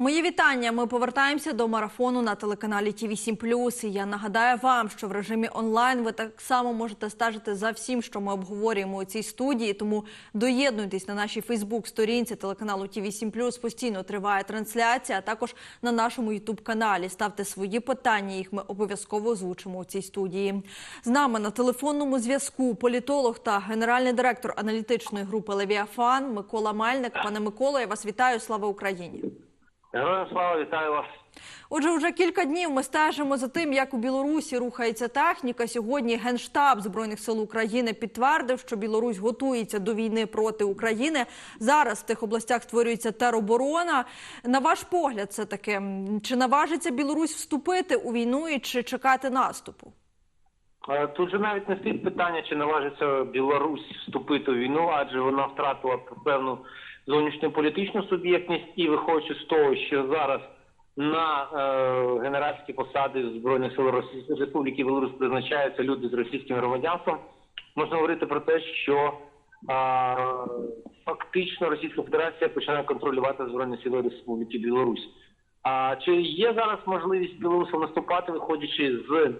Мої вітання. Ми повертаємося до марафону на телеканалі ТІВІ 7 І я нагадаю вам, що в режимі онлайн ви так само можете стежити за всім, що ми обговорюємо у цій студії. Тому доєднуйтесь на нашій Фейсбук-сторінці телеканалу ТІВІ 7 Постійно триває трансляція, а також на нашому Ютуб каналі. Ставте свої питання. Їх ми обов'язково озвучимо у цій студії. З нами на телефонному зв'язку політолог та генеральний директор аналітичної групи Левіафан Микола Мельник. Пане Миколо, я вас вітаю. Слава Україні. Героям слава, вітаю вас. Отже, вже кілька днів ми стежимо за тим, як у Білорусі рухається техніка. Сьогодні Генштаб збройних сил України підтвердив, що Білорусь готується до війни проти України. Зараз в тих областях створюється тероборона. На ваш погляд, це таке чи наважиться Білорусь вступити у війну і чи чекати наступу? Е, Тут же навіть не стоїть питання, чи наважиться Білорусь вступити у війну, адже вона втратила певну зовнішню політичну суб'єктність, і виходячи з того, що зараз на е, генеральські посади Збройних сил Російської Республіки Білорусь призначаються люди з російським громадянством, можна говорити про те, що е, фактично Російська Федерація починає контролювати Збройні сили Республіки Білорусь. А чи є зараз можливість білорусам наступати, виходячи з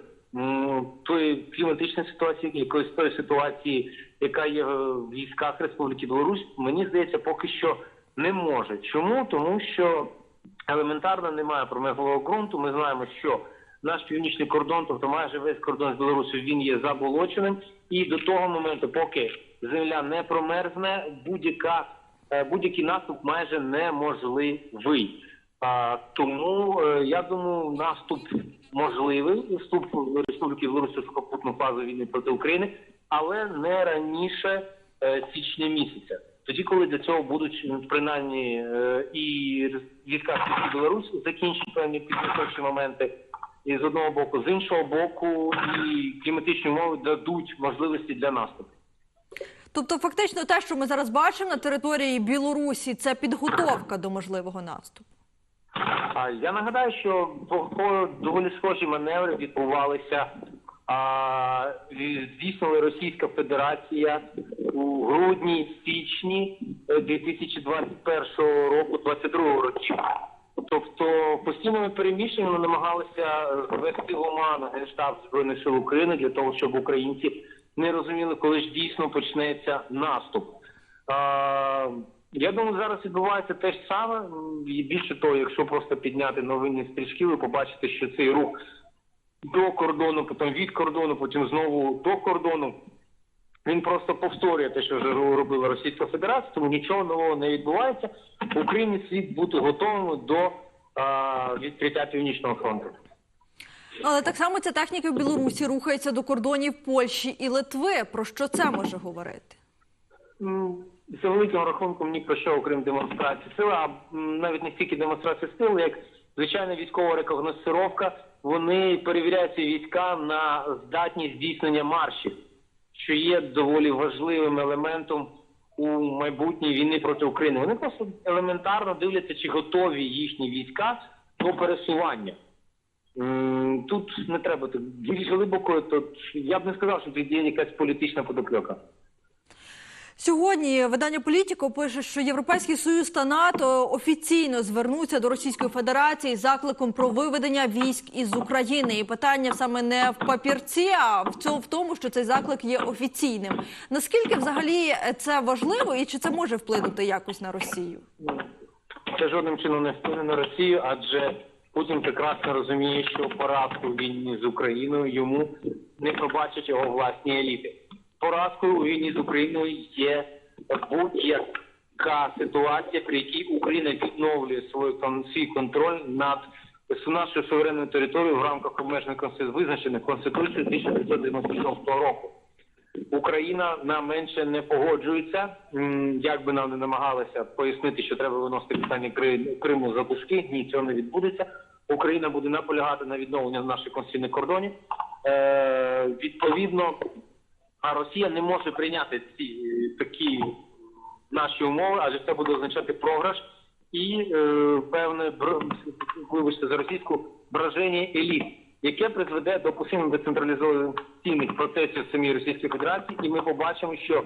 тої кліматичної ситуації, якоїсь тої ситуації, яка є в військах Республіки Білорусь, мені здається, поки що не може. Чому? Тому що елементарно немає промислового ґрунту. Ми знаємо, що наш північний кордон, тобто майже весь кордон з Білорусі, він є заболоченим. І до того моменту, поки земля не промерзне, будь-яка е, будь-який наступ майже неможливий. А, тому е, я думаю, наступ можливий, вступ Республіки Білорусь у сухопутну фазу війни проти України, але не раніше е, січня місяця. Тоді, коли для цього будуть принаймні е, і війська Білорусь закінчать певні підготовчі моменти. І з одного боку, з іншого боку, і кліматичні умови дадуть можливості для наступу. Тобто, фактично, те, що ми зараз бачимо на території Білорусі, це підготовка до можливого наступу. Я нагадаю, що доволі схожі маневри відбувалися. А, здійснила Російська Федерація у грудні, січні е, 2021 року, 22 років. Тобто постійними переміщеннями намагалися ввести в оману Генштаб Збройних сил України для того, щоб українці не розуміли, коли ж дійсно почнеться наступ. Я думаю, зараз відбувається те ж саме. І більше того, якщо просто підняти новинні стрічки, ви побачите, що цей рух до кордону, потім від кордону, потім знову до кордону. Він просто повторює те, що вже робила Російська Федерація, тому нічого нового не відбувається. Україні слід бути готовими до а, відкриття північного фронту. Але так само ця техніка в Білорусі рухається до кордонів Польщі і Литви. Про що це може говорити? За великим рахунком ні про що, окрім демонстрації сили, а навіть не стільки демонстрації сили, як звичайна військова рекогносцировка, вони перевіряють війська на здатність здійснення маршів, що є доволі важливим елементом у майбутній війни проти України. Вони просто елементарно дивляться, чи готові їхні війська до пересування. Тут не треба більш глибоко, то я б не сказав, що тут є якась політична подокльока. Сьогодні видання Політіко пише, що Європейський Союз та НАТО офіційно звернуться до Російської Федерації з закликом про виведення військ із України. І питання саме не в папірці, а в цьому в тому, що цей заклик є офіційним. Наскільки взагалі це важливо, і чи це може вплинути якось на Росію? Це жодним чином не вплине на Росію, адже Путін прекрасно розуміє, що поразку в війні з Україною йому не пробачать його власні еліти. Поразкою у війні з Україною є будь-яка ситуація, при якій Україна відновлює свою свій контроль над нашою суверенною територією в рамках обмежених визначених Конституцією 1996 року. Україна на менше не погоджується. Як би нам не намагалися пояснити, що треба виносити питання Кри- Криму за пуски, ні, цього не відбудеться. Україна буде наполягати на відновлення наших конституційних кордонів. Е, відповідно, а Росія не може прийняти ці е, такі наші умови, адже це буде означати програш і е, певне вибачте за російську браження еліт, яке призведе до посилення децентралізаційних процесів самій Російській Федерації, і ми побачимо, що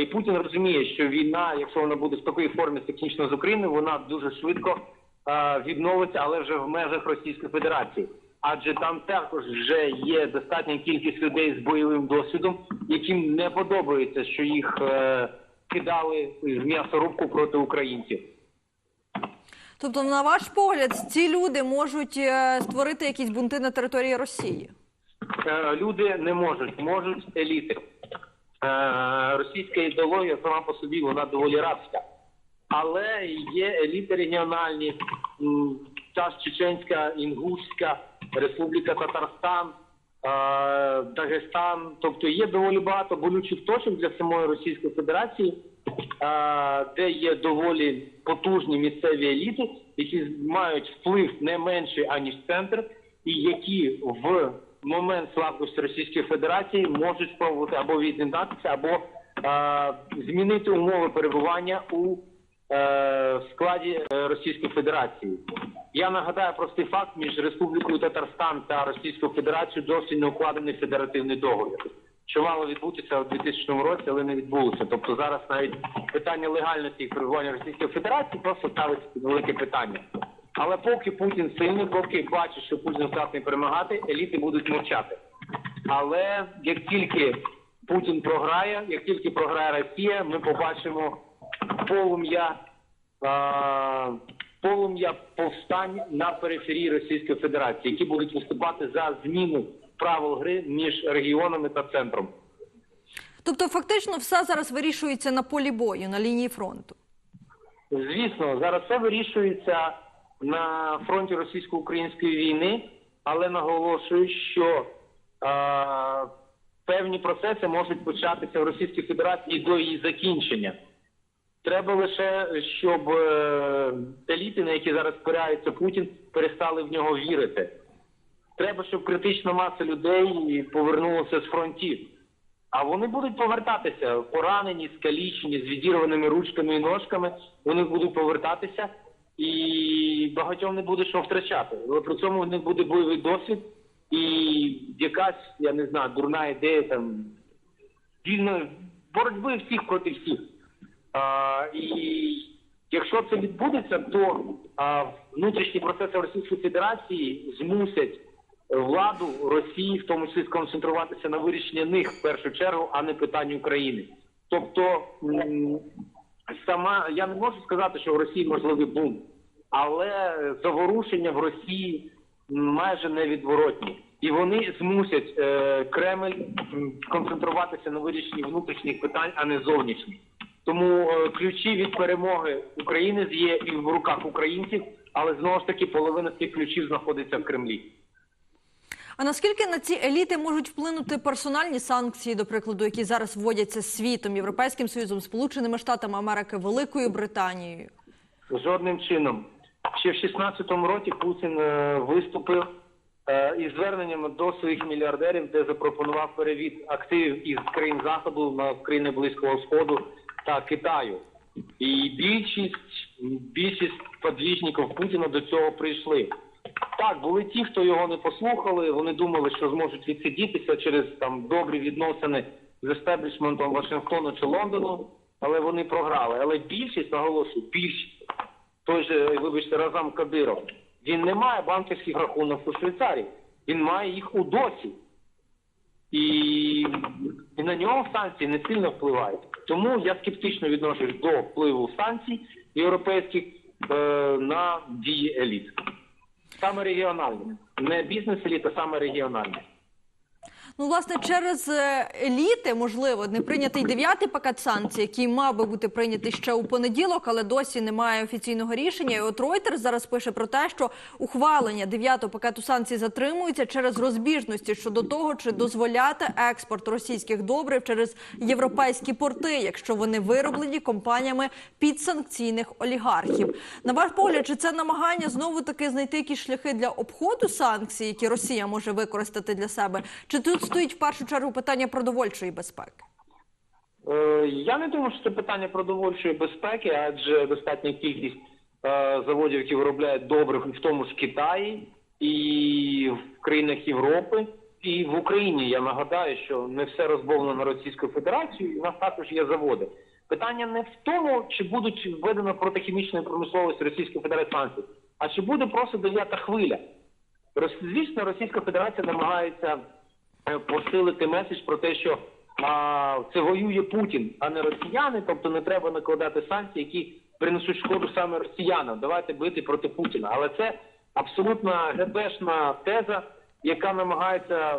і Путін розуміє, що війна, якщо вона буде в такій формі технічно з Україною, вона дуже швидко е, відновиться, але вже в межах Російської Федерації. Адже там також вже є достатня кількість людей з бойовим досвідом, яким не подобається, що їх е, кидали в м'ясорубку проти українців. Тобто, на ваш погляд, ці люди можуть е, створити якісь бунти на території Росії? Е, люди не можуть, можуть еліти. Е, Російська ідеологія сама по собі вона доволі рабська. Але є еліти регіональні, та ж Чеченська, Інгушська, Республіка Татарстан, е, Дагестан. Тобто є доволі багато болючих точок для самої Російської Федерації, е, де є доволі потужні місцеві еліти, які мають вплив не менший аніж центр, і які в момент слабкості Російської Федерації можуть спробувати або від'єднатися, або е, змінити умови перебування у е, складі е, Російської Федерації. Я нагадаю простий факт між Республікою Татарстан та Російською Федерацією досі не укладений федеративний договір. Що мало відбутися у 2000 році, але не відбулося. Тобто зараз навіть питання легальності перебування Російської Федерації просто ставиться під велике питання. Але поки Путін сильний, поки бачить, що Путін здатний перемагати, еліти будуть мовчати. Але як тільки Путін програє, як тільки програє Росія, ми побачимо полум'я полум'я повстань на периферії Російської Федерації, які будуть виступати за зміну правил гри між регіонами та центром. Тобто, фактично, все зараз вирішується на полі бою, на лінії фронту. Звісно, зараз все вирішується на фронті російсько-української війни, але наголошую, що е, певні процеси можуть початися в Російській Федерації до її закінчення. Треба лише, щоб е, еліти, на які зараз спирається Путін, перестали в нього вірити. Треба, щоб критична маса людей повернулася з фронтів. А вони будуть повертатися поранені, скалічені, з відірваними ручками і ножками. Вони будуть повертатися, і багатьом не буде що втрачати. Але при цьому в них буде бойовий досвід і якась, я не знаю, дурна ідея там вільної боротьби всіх проти всіх. А, і якщо це відбудеться, то а, внутрішні процеси Російської Федерації змусять владу Росії, в тому числі сконцентруватися на вирішенні них в першу чергу, а не питань України. Тобто сама я не можу сказати, що в Росії можливий бум, але заворушення в Росії майже невідворотні. І вони змусять е, Кремль концентруватися на вирішенні внутрішніх питань, а не зовнішніх. Тому е, ключі від перемоги України є і в руках українців, але знову ж таки половина цих ключів знаходиться в Кремлі. А наскільки на ці еліти можуть вплинути персональні санкції, до прикладу, які зараз вводяться світом, Європейським Союзом, Сполученими Штатами Америки, Великою Британією? Жодним чином. Ще в 16-му році Путін е, виступив е, із зверненнями до своїх мільярдерів, де запропонував перевід активів із країн Заходу на країни Близького Сходу та Китаю. І більшість, більшість подвіжників Путіна до цього прийшли. Так, були ті, хто його не послухали. Вони думали, що зможуть відсидітися через там добрі відносини з естеблішментом Вашингтону чи Лондону, але вони програли. Але більшість, наголошую, більшість той же, вибачте, Разам Кадиров, він не має банківських рахунок у Швейцарії, він має їх у досі. І, і на нього санкції не сильно впливають. Тому я скептично відношусь до впливу санкцій європейських е, на дії еліт. Саме регіональні. Не бізнес-еліт, а саме регіональні. Ну, власне, через е, еліти, можливо, не прийнятий дев'ятий пакет санкцій, який мав би бути прийнятий ще у понеділок, але досі немає офіційного рішення. І от Reuters зараз пише про те, що ухвалення дев'ятого пакету санкцій затримується через розбіжності щодо того, чи дозволяти експорт російських добрив через європейські порти, якщо вони вироблені компаніями підсанкційних олігархів. На ваш погляд, чи це намагання знову таки знайти якісь шляхи для обходу санкцій, які Росія може використати для себе? Чи тут стоїть в першу чергу питання продовольчої безпеки? Е, Я не думаю, що це питання продовольчої безпеки, адже достатня кількість е, заводів, які виробляють добрив, в тому ж Китаї і в країнах Європи, і в Україні. Я нагадаю, що не все розбовлено Російською Федерацією, і у нас також є заводи. Питання не в тому, чи будуть введено проти хімічної промисловості Російської Федерації а чи буде просто дев'ята хвиля. Звісно, Російська Федерація намагається посилити меседж про те, що а, це воює Путін, а не росіяни. Тобто не треба накладати санкції, які принесуть шкоду саме росіянам. Давайте бити проти Путіна. Але це абсолютно гебешна теза, яка намагається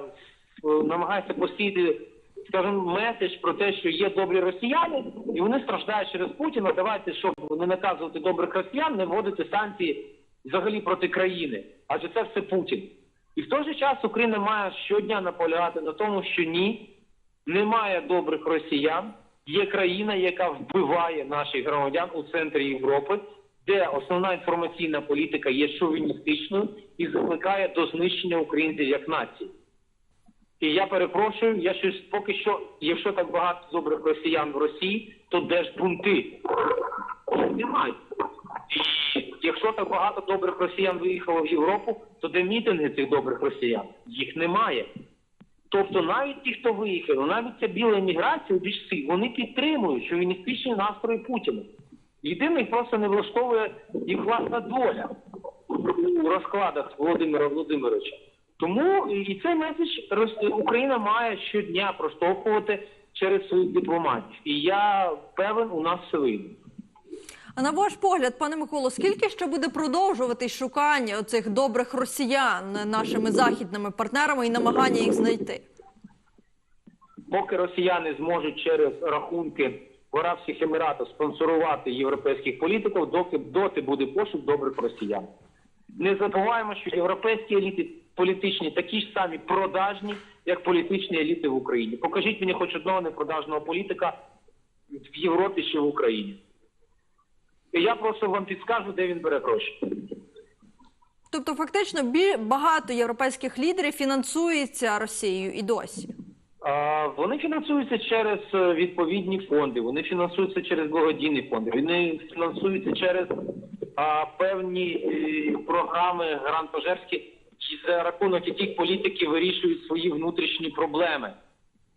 е, намагається посіяти, скажімо, меседж про те, що є добрі росіяни, і вони страждають через Путіна. Давайте, щоб не наказувати добрих росіян, не вводити санкції взагалі проти країни, адже це все Путін. І в той же час Україна має щодня наполягати на тому, що ні, немає добрих росіян. Є країна, яка вбиває наших громадян у центрі Європи, де основна інформаційна політика є шовіністичною і закликає до знищення українців як нації. І я перепрошую, я щось поки що, якщо так багато добрих росіян в Росії, то де ж бунти? Немає. Якщо так багато добрих росіян виїхало в Європу, то де мітинги цих добрих росіян? Їх немає. Тобто навіть ті, хто виїхали, навіть ця біла еміграція, більшці, вони підтримують шовіністичні настрої Путіна. Єдине, їх просто не влаштовує їх власна доля у розкладах Володимира Володимировича. Тому і цей меседж Україна має щодня проштовхувати через своїх дипломатів. І я певен, у нас все вийде. А на ваш погляд, пане Миколо, скільки ще буде продовжуватись шукання оцих добрих росіян нашими західними партнерами і намагання їх знайти? Поки росіяни зможуть через рахунки в Арабських Еміратах спонсорувати європейських політиків, доки доти буде пошук добрих росіян. Не забуваємо, що європейські еліти політичні такі ж самі продажні, як політичні еліти в Україні. Покажіть мені хоч одного непродажного політика в Європі чи в Україні. І я просто вам підскажу, де він бере гроші. Тобто, фактично, багато європейських лідерів фінансується Росією і досі. А, Вони фінансуються через е, відповідні фонди, вони фінансуються через благодійні фонди, вони фінансуються через а, певні е, програми грантожерські, і за рахунок яких політики вирішують свої внутрішні проблеми.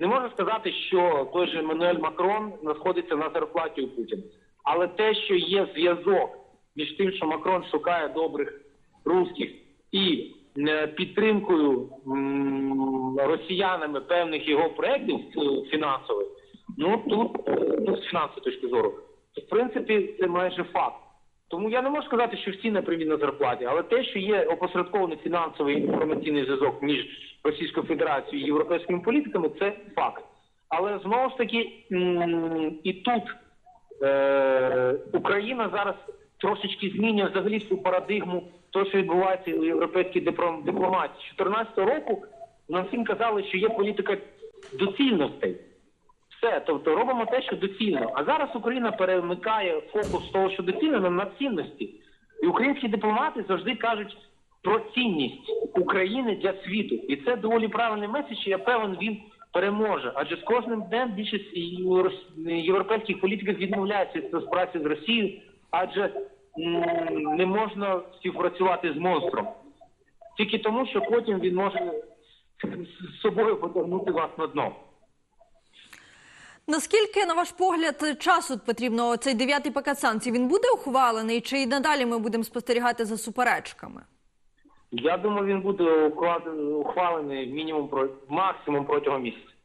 Не можу сказати, що той же Еммануель Макрон знаходиться на зарплаті у Путіна. Але те, що є зв'язок між тим, що Макрон шукає добрих русських і е, підтримкою росіянами певних його проєктів е, фінансових, ну тут ну, з фінансової точки зору, в принципі це майже факт. Тому я не можу сказати, що всі напрямі на зарплаті, але те, що є опосередкований фінансовий інформаційний зв'язок між Російською Федерацією і європейськими політиками, це факт. Але знову ж таки і тут е, Україна зараз трошечки змінює взагалі всю парадигму того, що відбувається у європейській диплом- дипломатії. З 2014 року нам всім казали, що є політика доцільностей. Все, тобто робимо те, що доцільно. А зараз Україна перемикає фокус з того, що доцільно на цінності. І українські дипломати завжди кажуть про цінність України для світу. І це доволі правильний меседж, і я певен, він переможе. Адже з кожним днем більшість європейських політиків відмовляється від співпраці з Росією, адже не можна співпрацювати з монстром. Тільки тому, що потім він може з собою потягнути вас на дно. Наскільки, на ваш погляд, часу потрібно цей дев'ятий пакет санкцій? Він буде ухвалений, чи і надалі ми будемо спостерігати за суперечками? Я думаю, він буде ухвалений мінімум про максимум протягом місяця.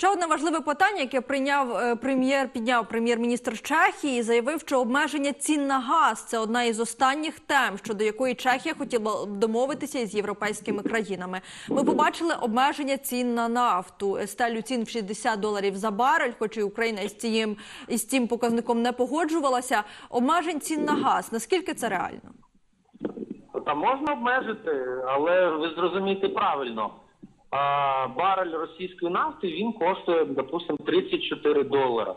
Ще одне важливе питання, яке прийняв е, прем'єр, підняв прем'єр-міністр Чехії, заявив, що обмеження цін на газ це одна із останніх тем, щодо якої Чехія хотіла домовитися із європейськими країнами. Ми побачили обмеження цін на нафту, стелю цін в 60 доларів за барель, хоч і Україна із цим із цим показником не погоджувалася. Обмежень цін на газ. Наскільки це реально? Та можна обмежити, але ви зрозумієте правильно. А, барель російської нафти він коштує, допустимо, 34 долара.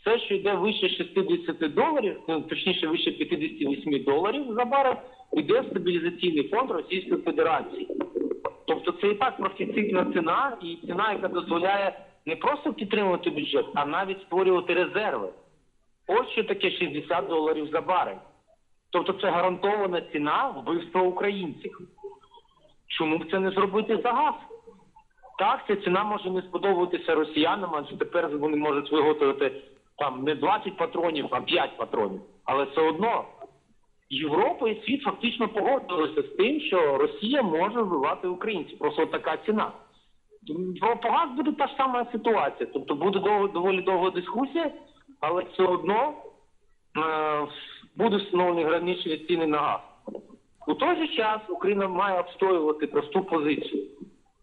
Все, що йде вище 60 доларів, ну, точніше вище 58 доларів за барель, йде в стабілізаційний фонд Російської Федерації. Тобто це і так профіцитна ціна, і ціна, яка дозволяє не просто підтримувати бюджет, а навіть створювати резерви. Ось що таке 60 доларів за барель. Тобто це гарантована ціна вбивства українців. Чому б це не зробити за газ? Так, ця ціна може не сподобатися росіянам, адже тепер вони можуть виготовити там не 20 патронів, а 5 патронів. Але все одно Європа і світ фактично погодилися з тим, що Росія може вбивати українців. Просто така ціна. Про газ буде та ж сама ситуація. Тобто буде доволі довга дискусія, але все одно е, будуть встановлені граничні ціни на газ. У той же час Україна має обстоювати просту позицію.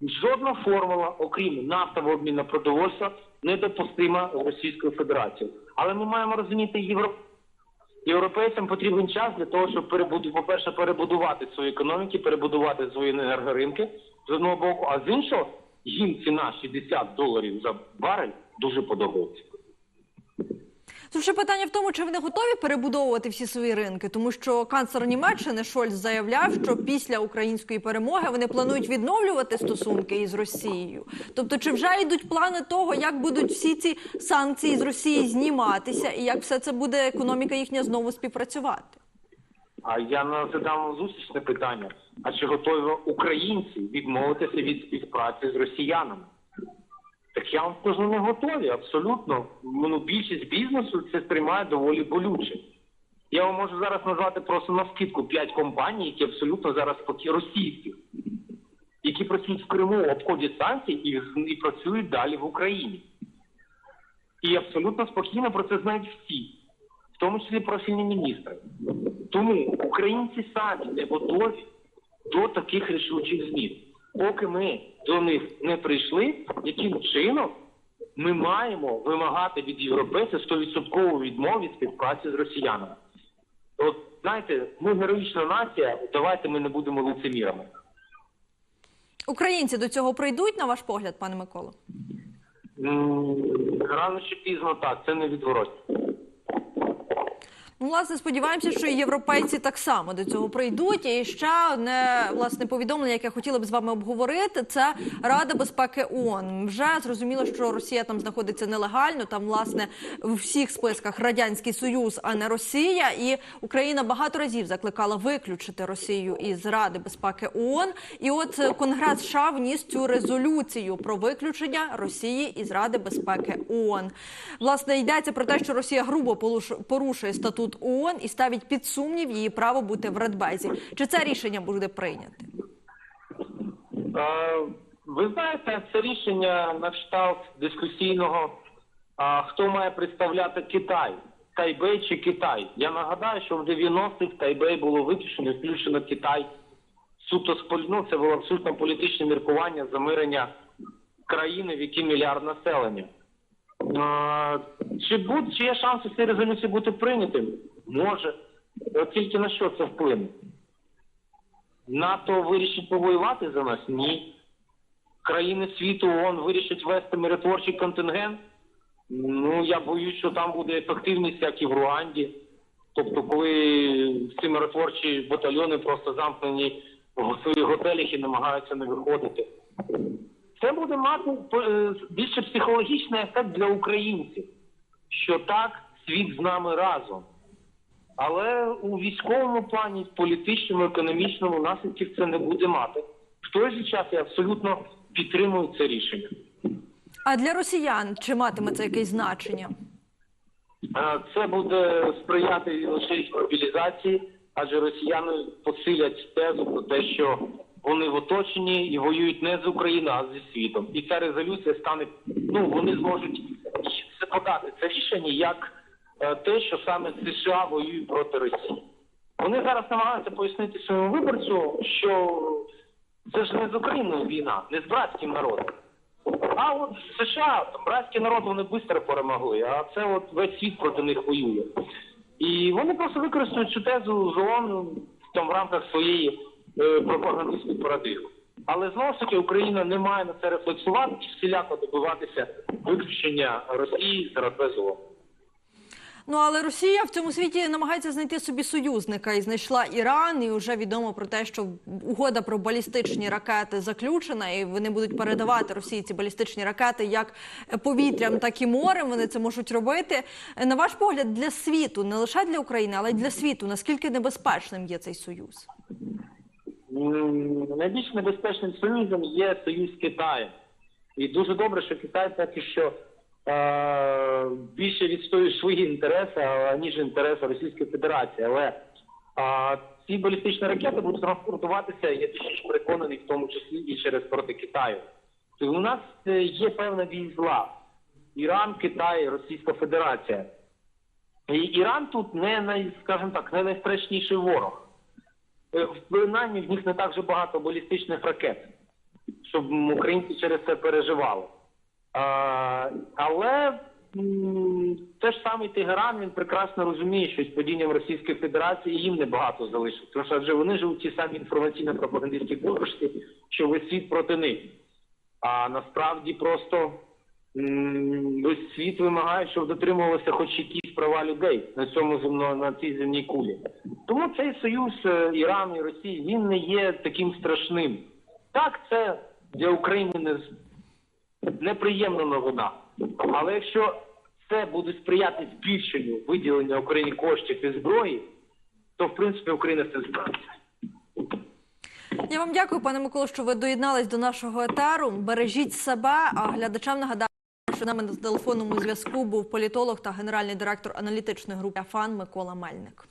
Жодна формула, окрім нафтового обміну продовольства, недопустима Російською Федерацією. Але ми маємо розуміти євро... європейцям потрібен час для того, щоб перебуду, по-перше, перебудувати свої економіки, перебудувати свої енергоринки з одного боку, а з іншого їм ціна 60 доларів за барель дуже подобається. Ще питання в тому, чи вони готові перебудовувати всі свої ринки, тому що канцлер Німеччини Шольц заявляв, що після української перемоги вони планують відновлювати стосунки із Росією. Тобто, чи вже йдуть плани того, як будуть всі ці санкції з Росії зніматися, і як все це буде економіка їхня знову співпрацювати? А я на- задам зустрічне питання: а чи готові українці відмовитися від співпраці з росіянами? Так я вам скажу, не готові, абсолютно. Ну, більшість бізнесу це сприймає доволі болюче. Я вам можу зараз назвати просто на скидку 5 компаній, які абсолютно зараз поки російських, які працюють в Криму, обходять санкції і, і працюють далі в Україні. І абсолютно спокійно про це знають всі, в тому числі профільні міністри. Тому українці самі не готові до таких рішучих змін. Поки ми до них не прийшли, яким чином ми маємо вимагати від європейців 100% відмову від співпраці з росіянами. От знаєте, ми героїчна нація, давайте ми не будемо лицемірами. Українці до цього прийдуть, на ваш погляд, пане Миколо? Рано чи пізно так, це не відворотно. Ну, власне, сподіваємося, що і європейці так само до цього прийдуть. І ще одне власне повідомлення, яке хотіла б з вами обговорити, це Рада безпеки ООН. Вже зрозуміло, що Росія там знаходиться нелегально. Там власне в всіх списках радянський союз, а не Росія. І Україна багато разів закликала виключити Росію із Ради безпеки ООН. І от е, Конгрес США вніс цю резолюцію про виключення Росії із Ради безпеки ООН. Власне йдеться про те, що Росія грубо порушує статут ООН і ставить під сумнів її право бути в Радбезі. Чи це рішення буде прийняте? Ви знаєте, це рішення на кшталт дискусійного, хто має представляти Китай, Тайбей чи Китай. Я нагадаю, що в 90-х Тайбей було виключено, включено Китай. Суто з полі- ну, це було абсолютно політичне міркування замирення країни, в якій мільярд населення. Чи, будь, чи є шанси цієї резолюції бути прийнятим? Може. От тільки на що це вплине? НАТО вирішить повоювати за нас? Ні. Країни світу ООН вирішать вести миротворчий контингент? Ну, я боюсь, що там буде ефективність, як і в Руанді. Тобто, коли ці миротворчі батальйони просто замкнені в своїх готелях і намагаються не виходити. Це буде мати е, більше психологічний ефект для українців, що так, світ з нами разом. Але у військовому плані, в політичному, економічному наслідків це не буде мати. В той же час я абсолютно підтримую це рішення. А для росіян чи матиме це якесь значення? Е, Це буде сприяти лише мобілізації, адже росіяни посилять тезу про те, що вони в оточенні і воюють не з Україною, а зі світом. І ця резолюція стане, ну вони зможуть подати це рішення як е, те, що саме США воюють проти Росії. Вони зараз намагаються пояснити своєму виборцю, що це ж не з Україною війна, не з братським народом. А от США, там, братський народ, вони швидко перемогли, а це от весь світ проти них воює. І вони просто використають цю тезу з ООН там, в рамках своєї е, пропагандистської. Але знову ж таки Україна не має на це рефлексувати і всіляко добиватися виключення Росії з Радбез Ну але Росія в цьому світі намагається знайти собі союзника і знайшла Іран. І вже відомо про те, що угода про балістичні ракети заключена, і вони будуть передавати Росії ці балістичні ракети як повітрям, так і морем. Вони це можуть робити. На ваш погляд, для світу, не лише для України, але й для світу, наскільки небезпечним є цей союз? Найбільш небезпечним союзом є союз з Китаєм. І дуже добре, що Китай поки що е, більше відстоює свої інтереси, ніж інтереси Російської Федерації. Але А ці балістичні ракети будуть транспортуватися, я більш переконаний, в тому числі і через порти Китаю. Тобто у нас е, є певна війзла. Іран, Китай, Російська Федерація. І Іран тут не скажімо так, не найстрашніший ворог. Е, Принаймні в них не так же багато балістичних ракет, щоб українці через це переживали. А, але те ж самий Тегеран він прекрасно розуміє, що з падінням Російської Федерації їм небагато залишиться. Тому що адже вони живуть в тій самій інформаційно-пропагандистській курсі, що весь світ проти них. А насправді просто весь світ вимагає, щоб дотримувалися хоч якісь права людей на цьому земно, на цій земній кулі. Тому цей союз е, Ірану і Росії він не є таким страшним. Так, це для України не неприємна новина. Але якщо це буде сприяти збільшенню виділення Україні коштів і зброї, то в принципі Україна це справиться. Я вам дякую, пане Миколо, що ви доєднались до нашого етеру. Бережіть себе. А глядачам нагадаю, з нами на телефонному зв'язку був політолог та генеральний директор аналітичної групи Афан Микола Мельник.